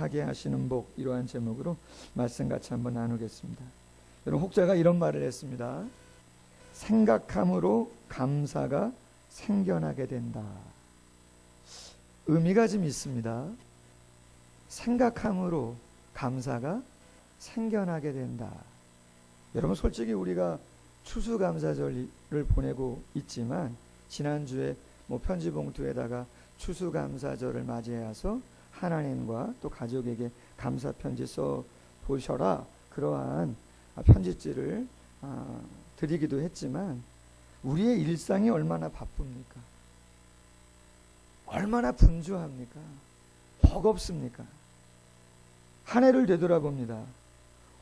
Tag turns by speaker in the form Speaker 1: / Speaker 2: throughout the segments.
Speaker 1: 하게 하시는 복 이러한 제목으로 말씀 같이 한번 나누겠습니다. 여러분 혹자가 이런 말을 했습니다. 생각함으로 감사가 생겨나게 된다. 의미가 좀 있습니다. 생각함으로 감사가 생겨나게 된다. 여러분 솔직히 우리가 추수감사절을 보내고 있지만 지난주에 뭐 편지 봉투에다가 추수감사절을 맞이해서 하나님과 또 가족에게 감사 편지 써 보셔라 그러한 편지지를 아, 드리기도 했지만 우리의 일상이 얼마나 바쁩니까? 얼마나 분주합니까? 버겁습니까? 한 해를 되돌아봅니다.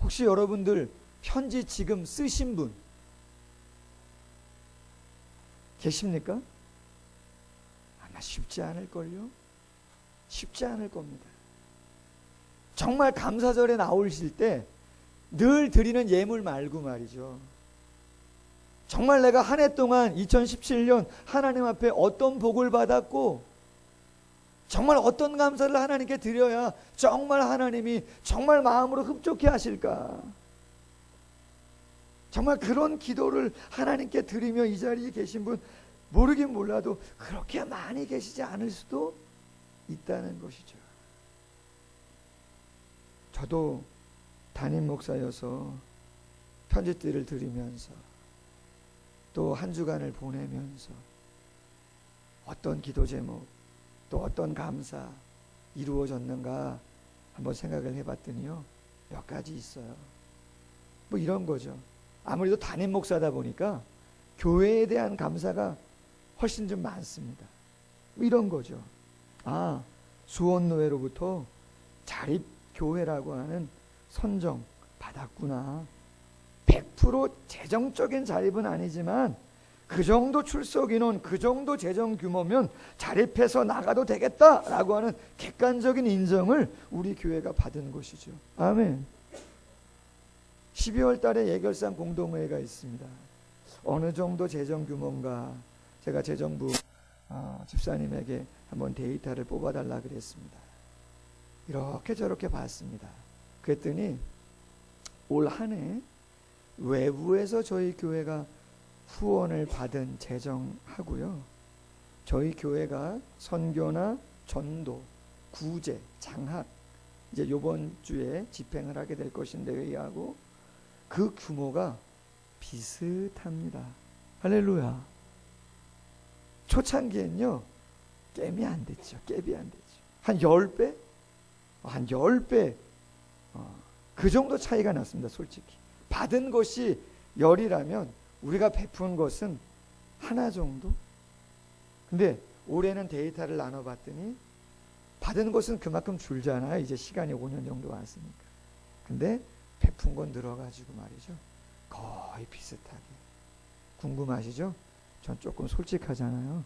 Speaker 1: 혹시 여러분들 편지 지금 쓰신 분 계십니까? 아마 쉽지 않을걸요? 쉽지 않을 겁니다. 정말 감사절에 나오실 때 늘 드리는 예물 말고 말이죠. 정말 내가 한 해 동안 2017년 하나님 앞에 어떤 복을 받았고 정말 어떤 감사를 하나님께 드려야 정말 하나님이 정말 마음으로 흡족해 하실까? 정말 그런 기도를 하나님께 드리며 이 자리에 계신 분 모르긴 몰라도 그렇게 많이 계시지 않을 수도 있다는 것이죠. 저도 담임 목사여서 편지들을 드리면서 또 한 주간을 보내면서 어떤 기도 제목 또 어떤 감사 이루어졌는가 한번 생각을 해봤더니요 몇 가지 있어요. 뭐 이런 거죠. 아무래도 담임 목사다 보니까 교회에 대한 감사가 훨씬 좀 많습니다. 뭐 이런 거죠. 아 수원노회로부터 자립 교회라고 하는 선정 받았구나. 100% 재정적인 자립은 아니지만 그 정도 출석 인원, 그 정도 재정 규모면 자립해서 나가도 되겠다라고 하는 객관적인 인정을 우리 교회가 받은 것이죠. 아멘. 12월 달에 예결산 공동회의가 있습니다. 어느 정도 재정 규모인가 제가 재정부 어, 집사님에게 한번 데이터를 뽑아달라 그랬습니다. 이렇게 저렇게 봤습니다. 그랬더니 올 한 해 외부에서 저희 교회가 후원을 받은 재정하고요. 저희 교회가 선교나 전도, 구제, 장학 이제 요번 주에 집행을 하게 될 것인데 회의하고 그 규모가 비슷합니다. 할렐루야. 초창기엔요. 깸이 안 됐죠. 깸이 안 됐죠. 한 10배? 한 10배. 어, 그 정도 차이가 났습니다. 솔직히. 받은 것이 열이라면 우리가 베푼 것은 하나 정도? 근데 올해는 데이터를 나눠봤더니 받은 것은 그만큼 줄잖아요. 이제 시간이 5년 정도 왔으니까. 근데 베푼 건 늘어가지고 말이죠. 거의 비슷하게. 궁금하시죠? 전 조금 솔직하잖아요.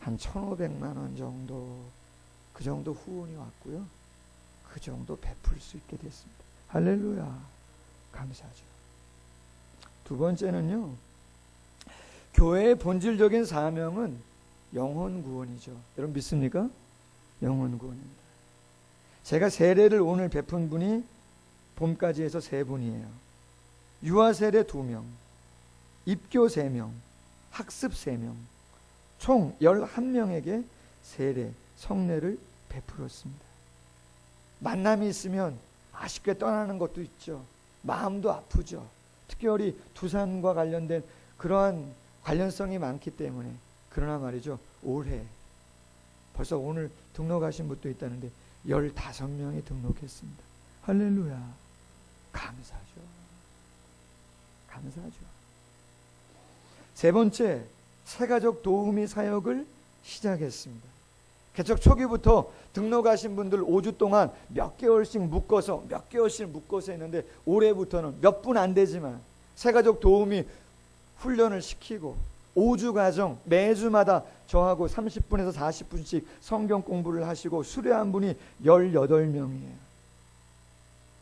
Speaker 1: 한 1,500만 원 정도 그 정도 후원이 왔고요. 그 정도 베풀 수 있게 됐습니다. 할렐루야. 감사하죠. 두 번째는요. 교회의 본질적인 사명은 영혼 구원이죠. 여러분 믿습니까? 영혼 구원입니다. 제가 세례를 오늘 베푼 분이 봄까지 해서 세 분이에요. 유아 세례 두 명, 입교 세 명, 학습 세 명, 총 11명에게 세례, 성례를 베풀었습니다. 만남이 있으면 아쉽게 떠나는 것도 있죠. 마음도 아프죠. 특별히 두산과 관련된 그러한 관련성이 많기 때문에 그러나 말이죠. 올해 벌써 오늘 등록하신 분도 있다는데 15명이 등록했습니다. 할렐루야. 감사죠. 감사죠. 세 번째, 새가족 도우미 사역을 시작했습니다. 개척 초기부터 등록하신 분들 5주 동안 몇 개월씩 묶어서 몇 개월씩 묶어서 했는데 올해부터는 몇 분 안 되지만 새가족 도우미 훈련을 시키고 5주 과정 매주마다 저하고 30분에서 40분씩 성경 공부를 하시고 수료한 분이 18명이에요.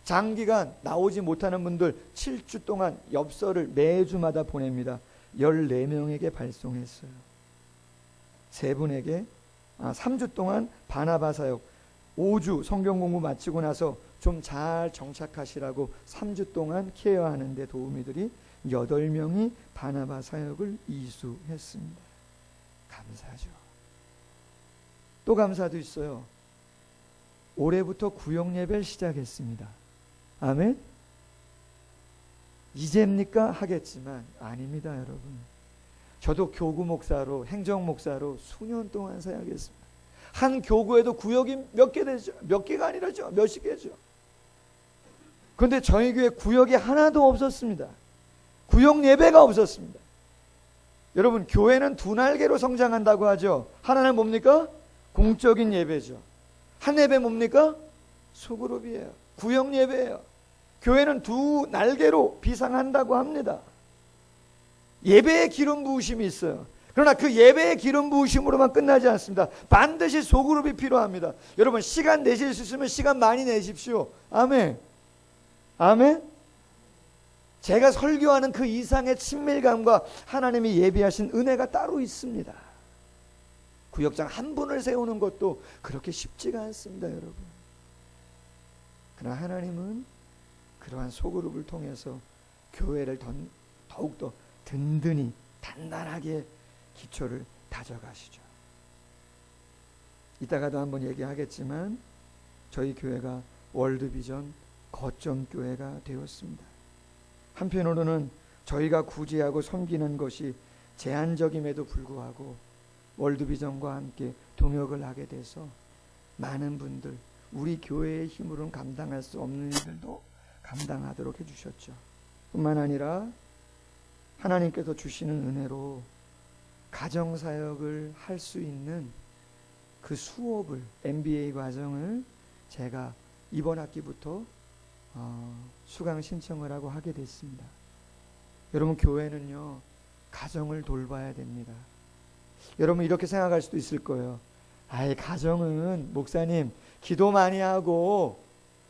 Speaker 1: 장기간 나오지 못하는 분들 7주 동안 엽서를 매주마다 보냅니다. 14명에게 발송했어요. 세 분에게 아, 3주 동안 바나바 사역 5주 성경 공부 마치고 나서 좀 잘 정착하시라고 3주 동안 케어하는데 도움이 들이 8명이 바나바 사역을 이수했습니다. 감사하죠. 또 감사도 있어요. 올해부터 구역 예배를 시작했습니다. 아멘. 이제입니까 하겠지만 아닙니다, 여러분. 저도 교구 목사로 행정 목사로 수년 동안 사역했습니다. 한 교구에도 구역이 몇 개 되죠? 몇 개가 아니라죠. 몇십 개죠. 그런데 저희 교회 구역이 하나도 없었습니다. 구역 예배가 없었습니다. 여러분 교회는 두 날개로 성장한다고 하죠. 하나는 뭡니까? 공적인 예배죠. 한 예배 뭡니까? 소그룹이에요. 구역 예배예요. 교회는 두 날개로 비상한다고 합니다. 예배의 기름 부으심이 있어요. 그러나 그 예배의 기름 부으심으로만 끝나지 않습니다. 반드시 소그룹이 필요합니다. 여러분 시간 내실 수 있으면 시간 많이 내십시오. 아멘. 아멘. 제가 설교하는 그 이상의 친밀감과 하나님이 예비하신 은혜가 따로 있습니다. 구역장 한 분을 세우는 것도 그렇게 쉽지가 않습니다, 여러분. 그러나 하나님은 그러한 소그룹을 통해서 교회를 던, 더욱더 든든히 단단하게 기초를 다져가시죠. 이따가도 한번 얘기하겠지만 저희 교회가 월드비전 거점 교회가 되었습니다. 한편으로는 저희가 구제하고 섬기는 것이 제한적임에도 불구하고 월드비전과 함께 동역을 하게 돼서 많은 분들 우리 교회의 힘으로는 감당할 수 없는 일들도 감당하도록 해주셨죠. 뿐만 아니라 하나님께서 주시는 은혜로 가정사역을 할 수 있는 그 수업을 MBA 과정을 제가 이번 학기부터 어, 수강 신청을 하고 하게 됐습니다. 여러분 교회는요 가정을 돌봐야 됩니다. 여러분 이렇게 생각할 수도 있을 거예요. 아예 가정은 목사님 기도 많이 하고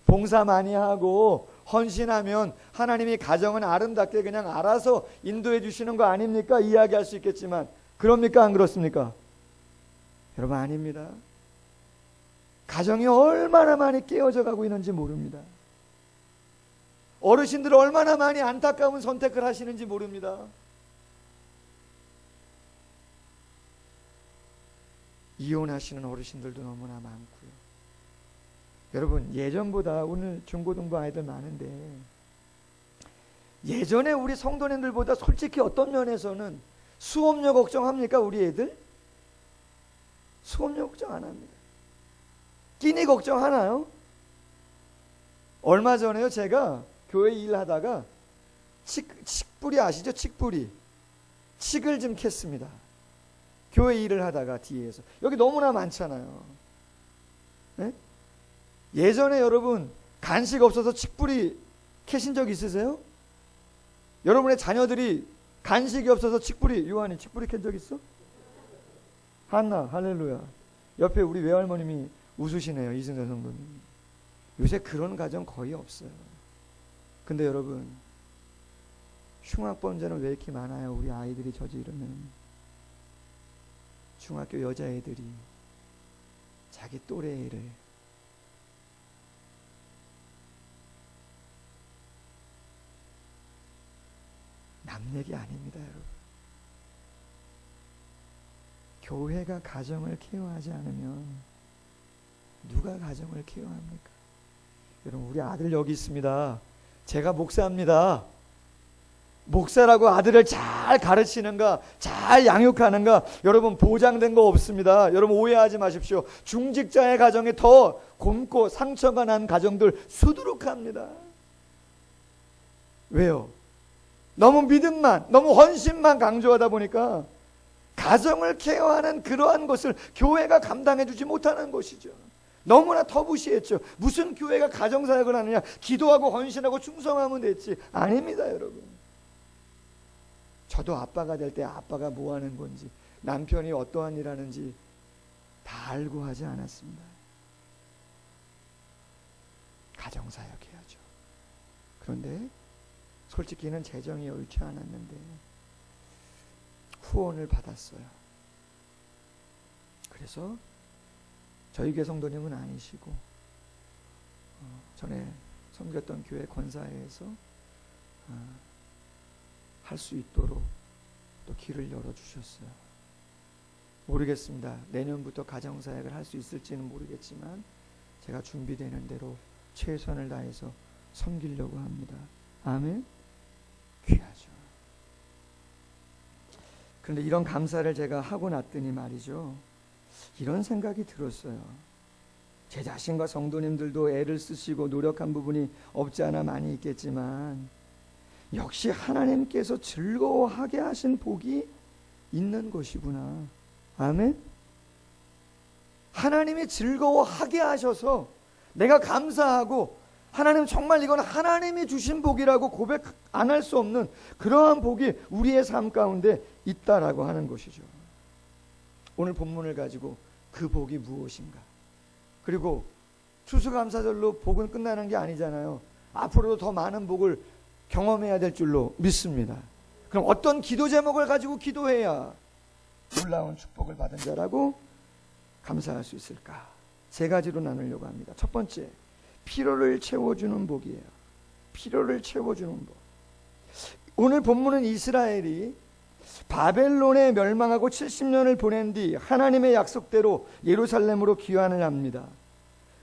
Speaker 1: 봉사 많이 하고 헌신하면 하나님이 가정은 아름답게 그냥 알아서 인도해 주시는 거 아닙니까? 이야기할 수 있겠지만 그럽니까 안 그렇습니까? 여러분 아닙니다. 가정이 얼마나 많이 깨어져 가고 있는지 모릅니다. 어르신들 얼마나 많이 안타까운 선택을 하시는지 모릅니다. 이혼하시는 어르신들도 너무나 많고요. 여러분 예전보다 오늘 중고등부 아이들 많은데 예전에 우리 성도님들보다 솔직히 어떤 면에서는 수업료 걱정합니까 우리 애들? 수업료 걱정 안 합니다. 끼니 걱정하나요? 얼마 전에요 제가 교회 일하다가 칡, 칡뿌리 아시죠? 칡뿌리 칡을 좀 캤습니다. 교회 일을 하다가 뒤에서 여기 너무나 많잖아요. 네? 예전에 여러분 간식 없어서 칡뿌리 캐신 적 있으세요? 여러분의 자녀들이 간식이 없어서 칡뿌리 요한이 칡뿌리 캔 적 있어? 한나 할렐루야. 옆에 우리 외할머님이 웃으시네요 이승재 성도님. 요새 그런 가정 거의 없어요. 근데 여러분 흉악범죄는 왜 이렇게 많아요? 우리 아이들이 저지르는 중학교 여자애들이 자기 또래 애를 남 얘기 아닙니다, 여러분. 교회가 가정을 케어하지 않으면 누가 가정을 케어합니까? 여러분, 우리 아들 여기 있습니다. 제가 목사입니다. 목사라고 아들을 잘 가르치는가, 잘 양육하는가, 여러분 보장된 거 없습니다. 여러분 오해하지 마십시오. 중직자의 가정이 더 곰고 상처가 난 가정들 수두룩합니다. 왜요? 너무 믿음만, 너무 헌신만 강조하다 보니까 가정을 케어하는 그러한 것을 교회가 감당해 주지 못하는 것이죠. 너무나 터부시했죠. 무슨 교회가 가정사역을 하느냐? 기도하고 헌신하고 충성하면 됐지. 아닙니다, 여러분. 저도 아빠가 될 때 아빠가 뭐 하는 건지, 남편이 어떠한 일 하는지 다 알고 하지 않았습니다. 가정사역 해야죠. 그런데 솔직히는 재정이 옳지 않았는데 후원을 받았어요. 그래서 저희 교회 성도님은 아니시고 전에 섬겼던 교회 권사회에서 아, 할수 있도록 또 길을 열어 주셨어요. 모르겠습니다. 내년부터 가정사역을 할 수 있을지는 모르겠지만 제가 준비되는 대로 최선을 다해서 섬기려고 합니다. 아멘. 귀하죠. 그런데 이런 감사를 제가 하고 났더니 말이죠. 이런 생각이 들었어요. 제 자신과 성도님들도 애를 쓰시고 노력한 부분이 없지 않아 많이 있겠지만 역시 하나님께서 즐거워하게 하신 복이 있는 것이구나. 아멘. 하나님이 즐거워하게 하셔서 내가 감사하고 하나님 정말 이건 하나님이 주신 복이라고 고백 안 할 수 없는 그러한 복이 우리의 삶 가운데 있다라고 하는 것이죠. 오늘 본문을 가지고 그 복이 무엇인가? 그리고 추수감사절로 복은 끝나는 게 아니잖아요. 앞으로도 더 많은 복을 경험해야 될 줄로 믿습니다. 그럼 어떤 기도 제목을 가지고 기도해야 놀라운 축복을 받은 자라고 감사할 수 있을까? 세 가지로 나누려고 합니다. 첫 번째, 피로를 채워주는 복이에요. 피로를 채워주는 복. 오늘 본문은 이스라엘이 바벨론에 멸망하고 70년을 보낸 뒤 하나님의 약속대로 예루살렘으로 귀환을 합니다.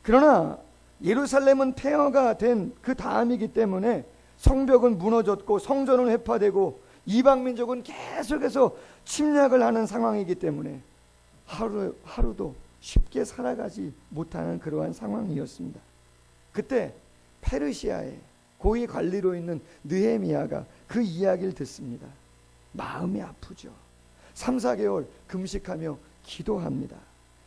Speaker 1: 그러나 예루살렘은 폐허가 된 그 다음이기 때문에 성벽은 무너졌고 성전은 회파되고 이방 민족은 계속해서 침략을 하는 상황이기 때문에 하루 하루도 쉽게 살아가지 못하는 그러한 상황이었습니다. 그때 페르시아의 고위 관리로 있는 느헤미야가 그 이야기를 듣습니다. 마음이 아프죠. 3, 4개월 금식하며 기도합니다.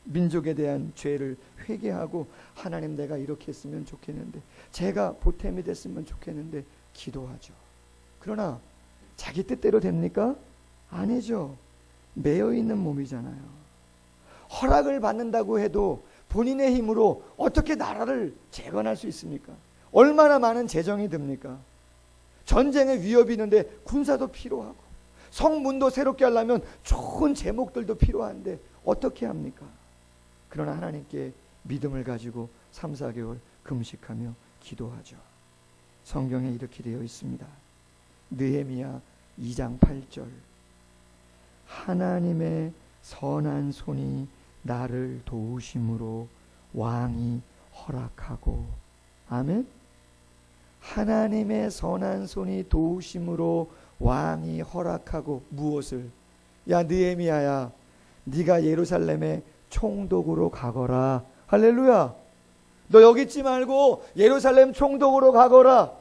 Speaker 1: 민족에 대한 죄를 회개하고 하나님 내가 이렇게 했으면 좋겠는데 제가 보탬이 됐으면 좋겠는데 기도하죠. 그러나 자기 뜻대로 됩니까? 아니죠. 매여 있는 몸이잖아요. 허락을 받는다고 해도 본인의 힘으로 어떻게 나라를 재건할 수 있습니까? 얼마나 많은 재정이 듭니까? 전쟁의 위협이 있는데 군사도 필요하고 성문도 새롭게 하려면 좋은 제목들도 필요한데 어떻게 합니까? 그러나 하나님께 믿음을 가지고 3, 4개월 금식하며 기도하죠. 성경에 이렇게 되어 있습니다. 느헤미야 2장 8절 하나님의 선한 손이 나를 도우심으로 왕이 허락하고. 아멘. 하나님의 선한 손이 도우심으로 왕이 허락하고 무엇을? 야 느헤미야야 네가 예루살렘에 총독으로 가거라. 할렐루야. 너 여기 있지 말고 예루살렘 총독으로 가거라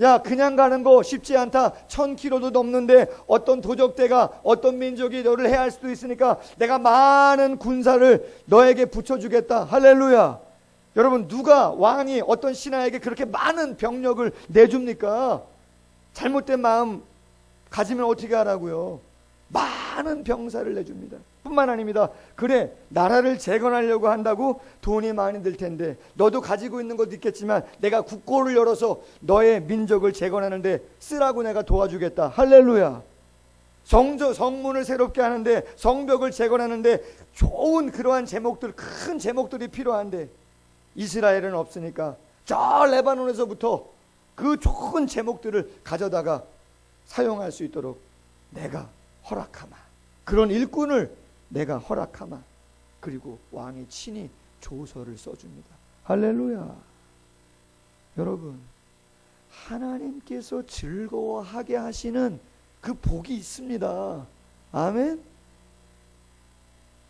Speaker 1: 야 그냥 가는 거 쉽지 않다. 천 킬로도 넘는데 어떤 도적대가 어떤 민족이 너를 해할 수도 있으니까 내가 많은 군사를 너에게 붙여주겠다. 할렐루야. 여러분 누가 왕이 어떤 신하에게 그렇게 많은 병력을 내줍니까? 잘못된 마음 가지면 어떻게 하라고요? 많은 병사를 내줍니다 뿐만 아닙니다. 그래 나라를 재건하려고 한다고 돈이 많이 들 텐데 너도 가지고 있는 것도 있겠지만 내가 국고를 열어서 너의 민족을 재건하는데 쓰라고 내가 도와주겠다. 할렐루야. 성저 성문을 새롭게 하는데 성벽을 재건하는데 좋은 그러한 제목들 큰 제목들이 필요한데 이스라엘은 없으니까 저 레바논에서부터 그 좋은 제목들을 가져다가 사용할 수 있도록 내가 허락하마. 그런 일꾼을 내가 허락하마. 그리고 왕이 친히 조서를 써줍니다. 할렐루야. 여러분, 하나님께서 즐거워하게 하시는 그 복이 있습니다. 아멘.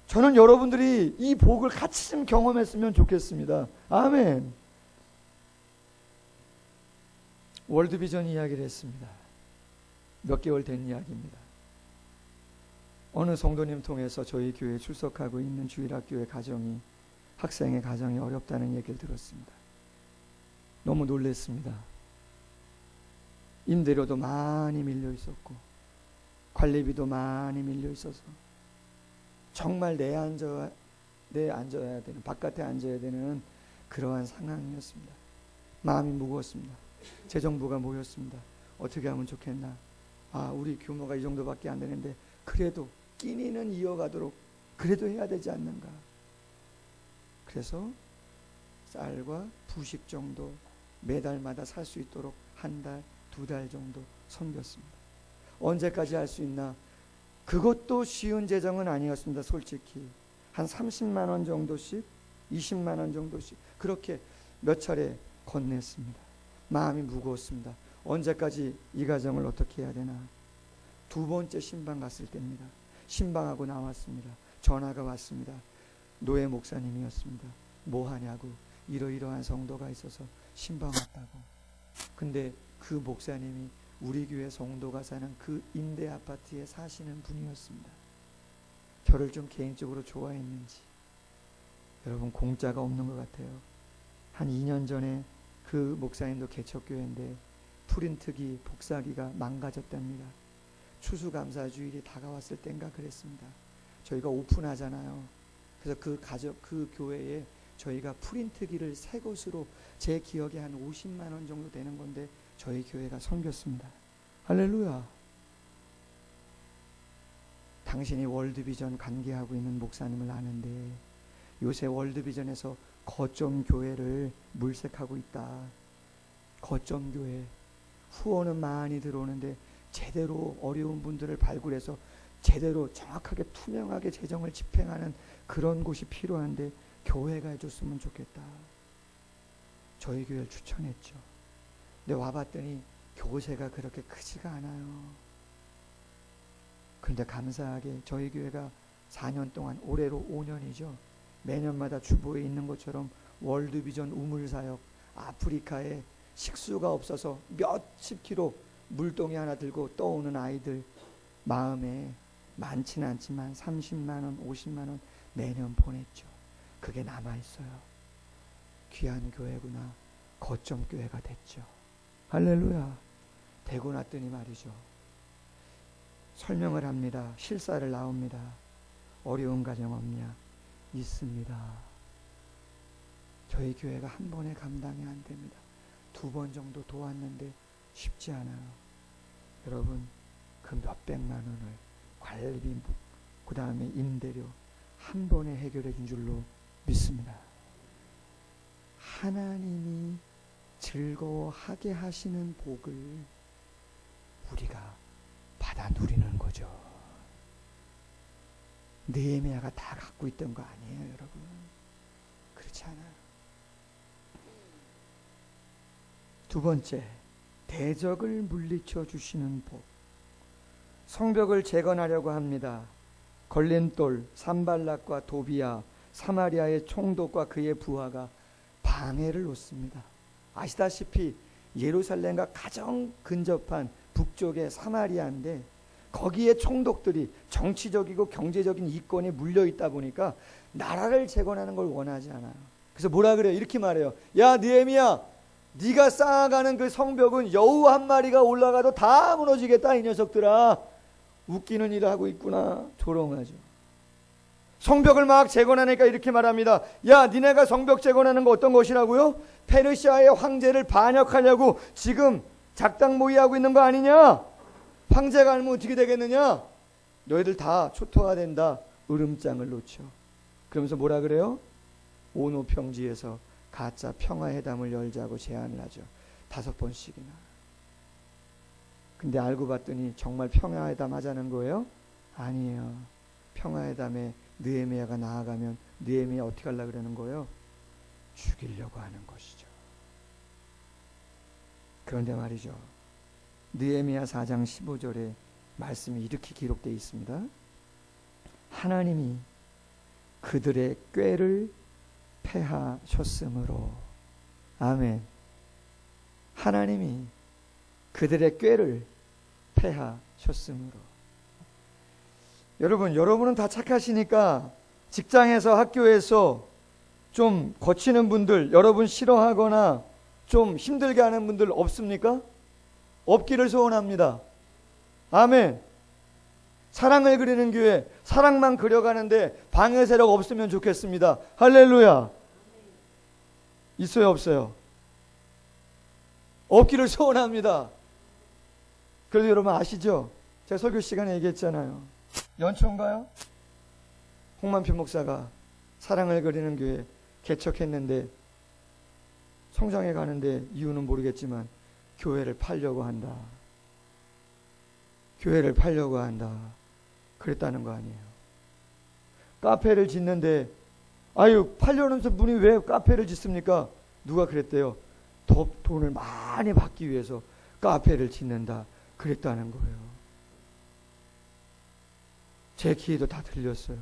Speaker 1: 저는 여러분들이 이 복을 같이 좀 경험했으면 좋겠습니다. 아멘. 월드비전 이야기를 했습니다. 몇 개월 된 이야기입니다. 어느 성도님 통해서 저희 교회에 출석하고 있는 주일학교의 가정이 학생의 가정이 어렵다는 얘기를 들었습니다. 너무 놀랬습니다. 임대료도 많이 밀려 있었고 관리비도 많이 밀려 있어서 정말 내 앉아 내 앉아야 되는 바깥에 앉아야 되는 그러한 상황이었습니다. 마음이 무거웠습니다. 재정부가 모였습니다. 어떻게 하면 좋겠나? 아, 우리 규모가 이 정도밖에 안 되는데 그래도 끼니는 이어가도록 그래도 해야 되지 않는가. 그래서 쌀과 부식 정도 매달마다 살 수 있도록 한 달, 두 달 정도 섬겼습니다. 언제까지 할 수 있나? 그것도 쉬운 재정은 아니었습니다. 솔직히 한 30만 원 정도씩, 20만 원 정도씩 그렇게 몇 차례 건넸습니다. 마음이 무거웠습니다. 언제까지 이 가정을 어떻게 해야 되나? 두 번째 신방 갔을 때입니다. 신방하고 나왔습니다. 전화가 왔습니다. 노예 목사님이었습니다. 뭐 하냐고 이러이러한 성도가 있어서 신방 왔다고. 근데 그 목사님이 우리 교회 성도가 사는 그 임대 아파트에 사시는 분이었습니다. 저를 좀 개인적으로 좋아했는지 여러분 공짜가 없는 것 같아요. 한 2년 전에 그 목사님도 개척교회인데 프린트기 복사기가 망가졌답니다. 추수감사주일이 다가왔을 땐가 그랬습니다. 저희가 오픈하잖아요. 그래서 그 가족 그 교회에 저희가 프린트기를 새 것으로 제 기억에 한 50만 원 정도 되는 건데 저희 교회가 섬겼습니다. 할렐루야. 당신이 월드비전 관계하고 있는 목사님을 아는데 요새 월드비전에서 거점 교회를 물색하고 있다. 거점 교회 후원은 많이 들어오는데 제대로 어려운 분들을 발굴해서 제대로 정확하게 투명하게 재정을 집행하는 그런 곳이 필요한데 교회가 해줬으면 좋겠다. 저희 교회를 추천했죠. 근데 와봤더니 교세가 그렇게 크지가 않아요. 그런데 감사하게 저희 교회가 4년 동안 올해로 5년이죠. 매년마다 주보에 있는 것처럼 월드비전 우물사역 아프리카에 식수가 없어서 몇십 킬로 물동이 하나 들고 떠오는 아이들 마음에 많지는 않지만 30만 원, 50만 원 매년 보냈죠. 그게 남아 있어요. 귀한 교회구나. 거점 교회가 됐죠. 할렐루야. 되고 났더니 말이죠. 설명을 합니다. 실사를 나옵니다. 어려운 가정 없냐? 있습니다. 저희 교회가 한 번에 감당이 안 됩니다. 두 번 정도 도왔는데 쉽지 않아요. 여러분, 그 몇백만 원을 관리비, 그 다음에 임대료 한 번에 해결해 준 줄로 믿습니다. 하나님이 즐거워하게 하시는 복을 우리가 받아 누리는 거죠. 느헤미야가 다 갖고 있던 거 아니에요, 여러분. 그렇지 않아요. 두 번째, 대적을 물리쳐 주시는 복. 성벽을 재건하려고 합니다. 걸림돌, 산발락과 도비야, 사마리아의 총독과 그의 부하가 방해를 놓습니다. 아시다시피 예루살렘과 가장 근접한 북쪽의 사마리아인데 거기에 총독들이 정치적이고 경제적인 이권에 물려 있다 보니까 나라를 재건하는 걸 원하지 않아요. 그래서 뭐라 그래요? 이렇게 말해요. 야 느헤미야, 네가 쌓아가는 그 성벽은 여우 한 마리가 올라가도 다 무너지겠다 이 녀석들아. 웃기는 일을 하고 있구나. 조롱하죠. 성벽을 막 재건하니까 이렇게 말합니다. 야, 니네가 성벽 재건하는 거 어떤 것이라고요? 페르시아의 황제를 반역하려고 지금 작당 모의하고 있는 거 아니냐? 황제가 알면 어떻게 되겠느냐? 너희들 다 초토화 된다. 으름장을 놓죠. 그러면서 뭐라 그래요? 오노 평지에서 가짜 평화회담을 열자고 제안을 하죠. 다섯 번씩이나. 근데 알고 봤더니 정말 평화회담 하자는 거예요? 아니에요. 평화회담에 느헤미야가 나아가면 느헤미야 어떻게 하려 그러는 거예요? 죽이려고 하는 것이죠. 그런데 말이죠. 느헤미야 4장 15절에 말씀이 이렇게 기록되어 있습니다. 하나님이 그들의 꾀를 패하셨으므로 아멘. 하나님이 그들의 꾀를 패하셨으므로 여러분, 여러분은 다 착하시니까 직장에서 학교에서 좀 거치는 분들, 여러분 싫어하거나 좀 힘들게 하는 분들 없습니까? 없기를 소원합니다. 아멘. 사랑을 그리는 교회, 사랑만 그려가는데 방해 세력 없으면 좋겠습니다. 할렐루야. 있어요, 없어요? 없기를 소원합니다. 그래도 여러분 아시죠? 제가 설교 시간에 얘기했잖아요. 연초인가요? 홍만표 목사가 사랑을 그리는 교회 개척했는데 성장해 가는데 이유는 모르겠지만 교회를 팔려고 한다. 교회를 팔려고 한다. 그랬다는 거 아니에요. 카페를 짓는데 아유 팔려는 분이 왜 카페를 짓습니까? 누가 그랬대요? 더 돈을 많이 받기 위해서 카페를 짓는다. 그랬다는 거예요. 제 귀에도 다 들렸어요.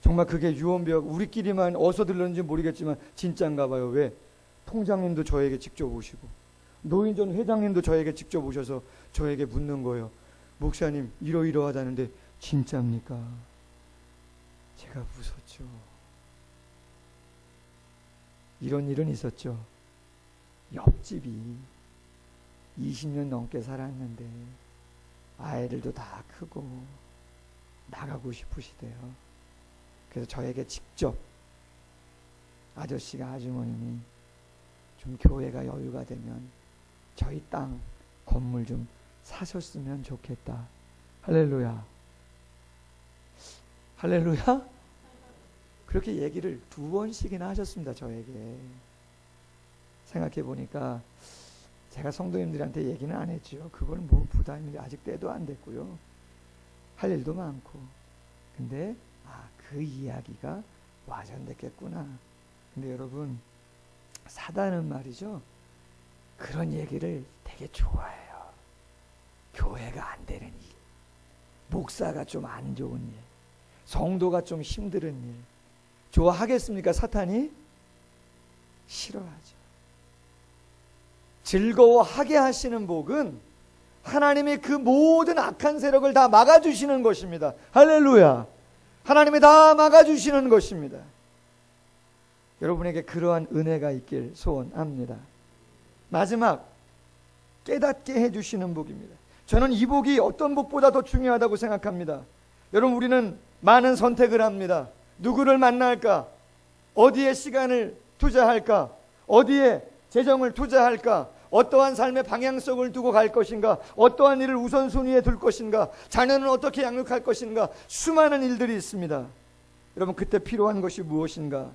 Speaker 1: 정말 그게 유언비어 우리끼리만 어디서 들렸는지 모르겠지만 진짜인가 봐요. 왜? 통장님도 저에게 직접 오시고 노인 전 회장님도 저에게 직접 오셔서 저에게 묻는 거예요. 목사님 이러이러하다는데 진짜입니까? 제가 웃었죠. 이런 일은 있었죠. 옆집이 20년 넘게 살았는데 아이들도 다 크고 나가고 싶으시대요. 그래서 저에게 직접 아저씨가 아주머님이 좀 교회가 여유가 되면 저희 땅 건물 좀 사셨으면 좋겠다. 할렐루야. 할렐루야. 그렇게 얘기를 두 번씩이나 하셨습니다. 저에게. 생각해 보니까 제가 성도님들한테 얘기는 안 했죠. 그건 뭐 부담이 아직 때도 안 됐고요. 할 일도 많고. 근데 아, 그 이야기가 와전됐겠구나. 근데 여러분 사단은 말이죠. 그런 얘기를 되게 좋아해요. 교회가 안 되는 일, 목사가 좀 안 좋은 일, 성도가 좀 힘든 일. 좋아하겠습니까, 사탄이? 싫어하죠. 즐거워하게 하시는 복은 하나님이 그 모든 악한 세력을 다 막아주시는 것입니다. 할렐루야. 하나님이 다 막아주시는 것입니다. 여러분에게 그러한 은혜가 있길 소원합니다. 마지막, 깨닫게 해주시는 복입니다. 저는 이 복이 어떤 복보다 더 중요하다고 생각합니다. 여러분, 우리는 많은 선택을 합니다. 누구를 만날까? 어디에 시간을 투자할까? 어디에 재정을 투자할까? 어떠한 삶의 방향성을 두고 갈 것인가? 어떠한 일을 우선순위에 둘 것인가? 자녀는 어떻게 양육할 것인가? 수많은 일들이 있습니다. 여러분 그때 필요한 것이 무엇인가?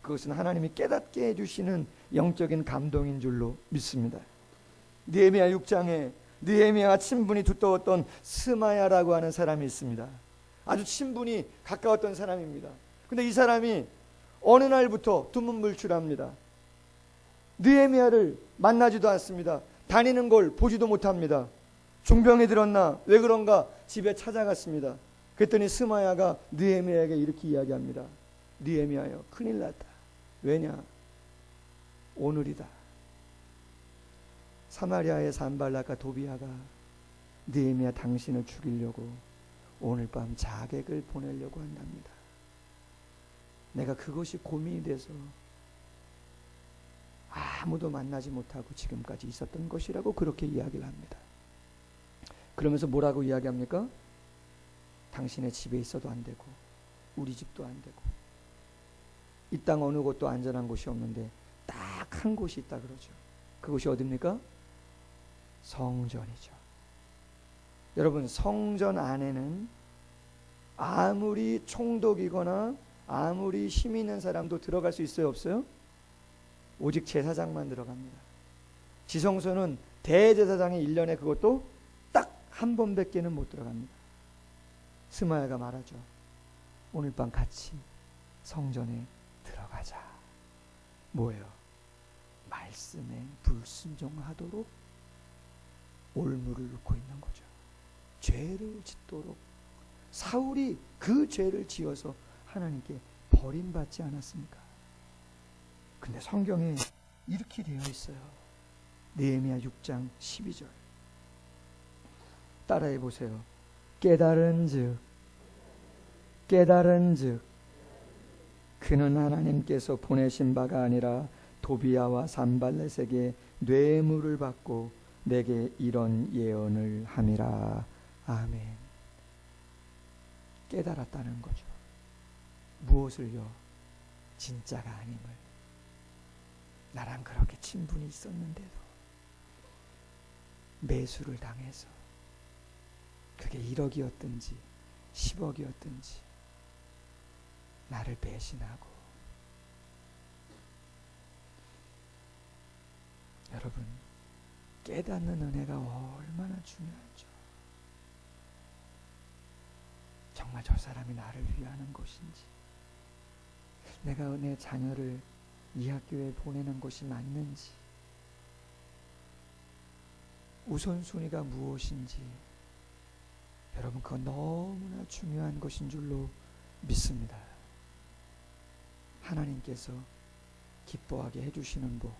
Speaker 1: 그것은 하나님이 깨닫게 해주시는 영적인 감동인 줄로 믿습니다. 느헤미야 6장에 느헤미야와 친분이 두터웠던 스마야라고 하는 사람이 있습니다. 아주 친분이 가까웠던 사람입니다. 근데 이 사람이 어느 날부터 두문불출합니다. 느헤미야를 만나지도 않습니다. 다니는 걸 보지도 못합니다. 중병이 들었나? 왜 그런가? 집에 찾아갔습니다. 그랬더니 스마야가 느헤미야에게 이렇게 이야기합니다. 느헤미야여, 큰일 났다. 왜냐? 오늘이다. 사마리아의 산발락과 도비아가 느헤미야 당신을 죽이려고 오늘 밤 자객을 보내려고 한답니다. 내가 그것이 고민이 돼서 아무도 만나지 못하고 지금까지 있었던 것이라고 그렇게 이야기를 합니다. 그러면서 뭐라고 이야기합니까? 당신의 집에 있어도 안 되고 우리 집도 안 되고 이 땅 어느 곳도 안전한 곳이 없는데 딱 한 곳이 있다 그러죠. 그곳이 어딥니까? 성전이죠. 여러분 성전 안에는 아무리 총독이거나 아무리 힘 있는 사람도 들어갈 수 있어요 없어요? 오직 제사장만 들어갑니다. 지성소는 대제사장이 1년에 그것도 딱 한 번밖에는 못 들어갑니다. 스마야가 말하죠. 오늘 밤 같이 성전에 들어가자. 뭐예요? 말씀에 불순종하도록 올무를 놓고 있는 거죠. 죄를 짓도록 사울이 그 죄를 지어서 하나님께 버림받지 않았습니까? 근데 성경에 이렇게 되어 있어요. 느헤미야 6장 12절. 따라해 보세요. 깨달은즉 깨달은즉 그는 하나님께서 보내신 바가 아니라 도비아와 산발렛에게 뇌물을 받고 내게 이런 예언을 함이라. 아멘. 깨달았다는 거죠. 무엇을요? 진짜가 아님을. 나랑 그렇게 친분이 있었는데도 매수를 당해서 그게 1억이었든지 10억이었든지 나를 배신하고 여러분 깨닫는 은혜가 얼마나 중요한지 정말 저 사람이 나를 위하는 것인지 내가 내 자녀를 이 학교에 보내는 것이 맞는지 우선순위가 무엇인지 여러분 그건 너무나 중요한 것인 줄로 믿습니다. 하나님께서 기뻐하게 해주시는 복,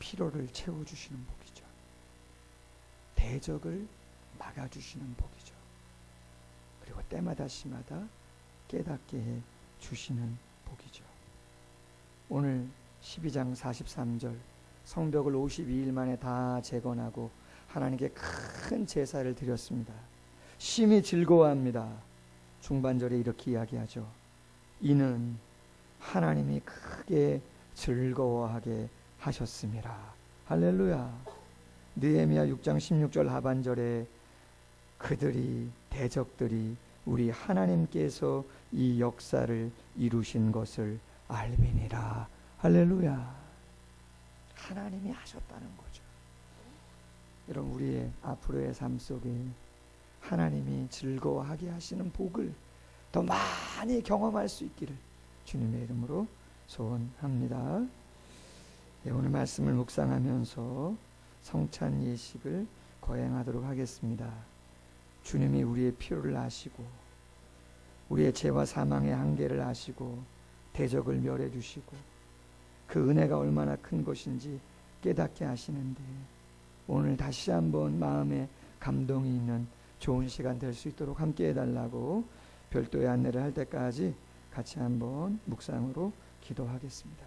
Speaker 1: 피로를 채워주시는 복이죠. 대적을 막아주시는 복이죠. 그리고 때마다 시마다 깨닫게 해 주시는 복이죠. 오늘 12장 43절 성벽을 52일 만에 다 재건하고 하나님께 큰 제사를 드렸습니다. 심히 즐거워합니다. 중반절에 이렇게 이야기하죠. 이는 하나님이 크게 즐거워하게 하셨습니다. 할렐루야. 느헤미야 6장 16절 하반절에 그들이 대적들이 우리 하나님께서 이 역사를 이루신 것을 알미니라. 할렐루야. 하나님이 하셨다는 거죠. 여러분 우리의 앞으로의 삶 속에 하나님이 즐거워하게 하시는 복을 더 많이 경험할 수 있기를 주님의 이름으로 소원합니다. 네, 오늘 말씀을 묵상하면서 성찬 예식을 거행하도록 하겠습니다. 주님이 우리의 필요를 아시고 우리의 죄와 사망의 한계를 아시고 대적을 멸해 주시고 그 은혜가 얼마나 큰 것인지 깨닫게 하시는데 오늘 다시 한번 마음에 감동이 있는 좋은 시간 될 수 있도록 함께 해달라고 별도의 안내를 할 때까지 같이 한번 묵상으로 기도하겠습니다.